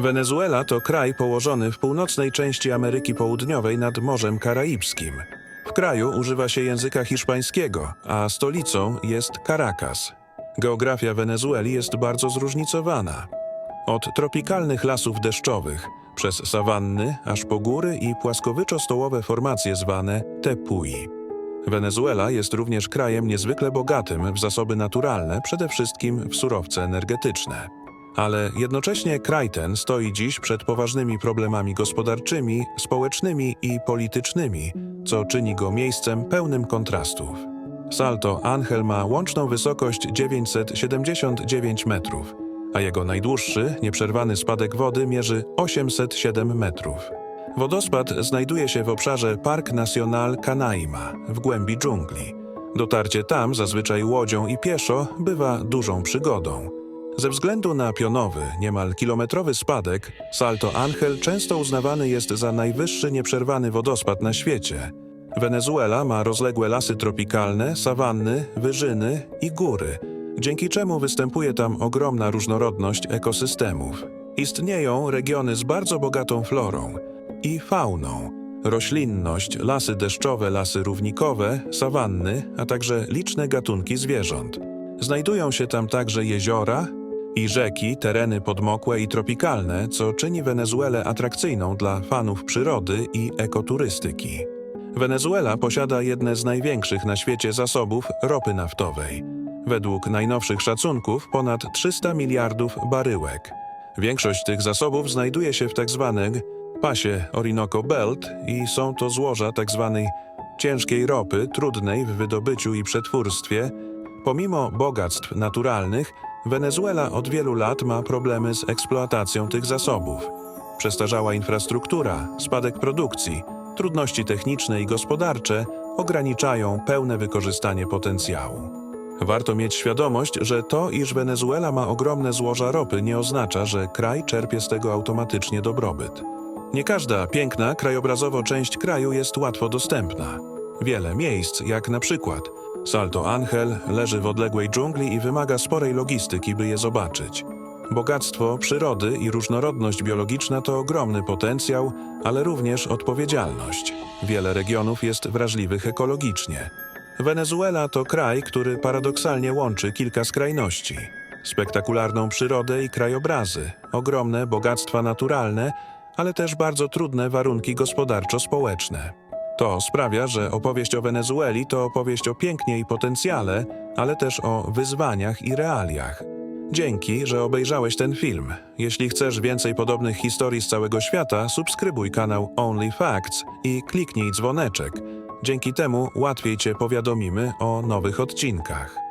Wenezuela to kraj położony w północnej części Ameryki Południowej nad Morzem Karaibskim. W kraju używa się języka hiszpańskiego, a stolicą jest Caracas. Geografia Wenezueli jest bardzo zróżnicowana. Od tropikalnych lasów deszczowych, przez sawanny, aż po góry i płaskowyczo-stołowe formacje zwane tepui. Wenezuela jest również krajem niezwykle bogatym w zasoby naturalne, przede wszystkim w surowce energetyczne. Ale jednocześnie kraj ten stoi dziś przed poważnymi problemami gospodarczymi, społecznymi i politycznymi, co czyni go miejscem pełnym kontrastów. Salto Angel ma łączną wysokość 979 metrów, a jego najdłuższy, nieprzerwany spadek wody mierzy 807 metrów. Wodospad znajduje się w obszarze Park Nacional Canaima, w głębi dżungli. Dotarcie tam, zazwyczaj łodzią i pieszo, bywa dużą przygodą. Ze względu na pionowy, niemal kilometrowy spadek, Salto Angel często uznawany jest za najwyższy nieprzerwany wodospad na świecie. Wenezuela ma rozległe lasy tropikalne, sawanny, wyżyny i góry, dzięki czemu występuje tam ogromna różnorodność ekosystemów. Istnieją regiony z bardzo bogatą florą i fauną, roślinność, lasy deszczowe, lasy równikowe, sawanny, a także liczne gatunki zwierząt. Znajdują się tam także jeziora i rzeki, tereny podmokłe i tropikalne, co czyni Wenezuelę atrakcyjną dla fanów przyrody i ekoturystyki. Wenezuela posiada jedne z największych na świecie zasobów ropy naftowej. Według najnowszych szacunków ponad 300 miliardów baryłek. Większość tych zasobów znajduje się w tzw. pasie Orinoco Belt i są to złoża tzw. ciężkiej ropy, trudnej w wydobyciu i przetwórstwie. Pomimo bogactw naturalnych, Wenezuela od wielu lat ma problemy z eksploatacją tych zasobów. Przestarzała infrastruktura, spadek produkcji, trudności techniczne i gospodarcze ograniczają pełne wykorzystanie potencjału. Warto mieć świadomość, że to, iż Wenezuela ma ogromne złoża ropy, nie oznacza, że kraj czerpie z tego automatycznie dobrobyt. Nie każda piękna, krajobrazowo część kraju jest łatwo dostępna. Wiele miejsc, jak na przykład Salto Angel, leży w odległej dżungli i wymaga sporej logistyki, by je zobaczyć. Bogactwo przyrody i różnorodność biologiczna to ogromny potencjał, ale również odpowiedzialność. Wiele regionów jest wrażliwych ekologicznie. Wenezuela to kraj, który paradoksalnie łączy kilka skrajności: spektakularną przyrodę i krajobrazy, ogromne bogactwa naturalne, ale też bardzo trudne warunki gospodarczo-społeczne. To sprawia, że opowieść o Wenezueli to opowieść o pięknie i potencjale, ale też o wyzwaniach i realiach. Dzięki, że obejrzałeś ten film. Jeśli chcesz więcej podobnych historii z całego świata, subskrybuj kanał Only Facts i kliknij dzwoneczek. Dzięki temu łatwiej Cię powiadomimy o nowych odcinkach.